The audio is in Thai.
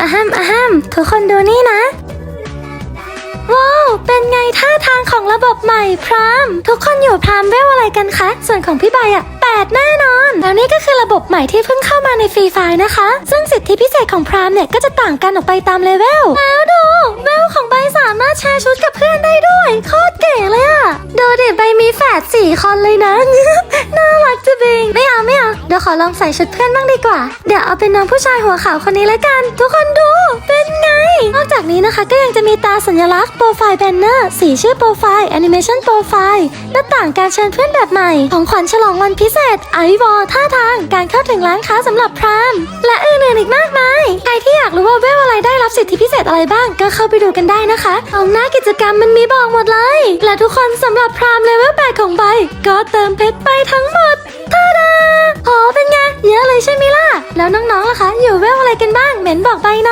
อะฮัมอะฮัมทุกคนดูนี่นะ ว้าว เป็นไงท่าทางของระบบใหม่พรามทุกคนอยู่พรามเวลอะไรกันคะ ส่วนของพี่ใบอะแปดแน่นอน แล้วนี่ก็คือระบบใหม่ที่เพิ่งเข้ามาในฟรีไฟล์นะคะ ซึ่งสิทธิพิเศษของพรามเนี่ยก็จะต่างกันออกไปตามเลเวล แล้วดูเวลของใบสามารถแชร์ชุดกับเพื่อนได้ด้วย โคตรเก๋เลยอะดูดิใบมีแฝดสี่คนเลยนะ น่ารักจะบิง ดี๋ยวขอลองใส่ชุดเพื่อนบ้างดีกว่า เดี๋ยวเอาเป็นน้องผู้ชายหัวขาวคนนี้แล้วกัน ทุกคนดู เป็นไง นอกจากนี้นะคะก็ยังจะมีตาสัญลักษณ์โปรไฟล์แบนเนอร์สีชื่อโปรไฟล์แอนิเมชันโปรไฟล์หน้าต่างการเชิญเพื่อนแบบใหม่ ของขวัญฉลองวันพิเศษไอวอท่าทางการเข้าถึงร้านค้าสำหรับพรามและอื่นๆอีกมากมายใครที่อยากรู้ว่าเวลอะไรได้รับสิทธิพิเศษอะไรบ้างก็เข้าไปดูกันได้นะคะตรงหน้ากิจกรรมมันมีบอกหมดเลย และทุกคนสำหรับพรามเลเวล8ของใบก็เติมเพชรไปทั้งหมด แล้วน้องๆล่ะคะ อยู่เวลอะไรกันบ้างเหม็นบอกไปหน่อย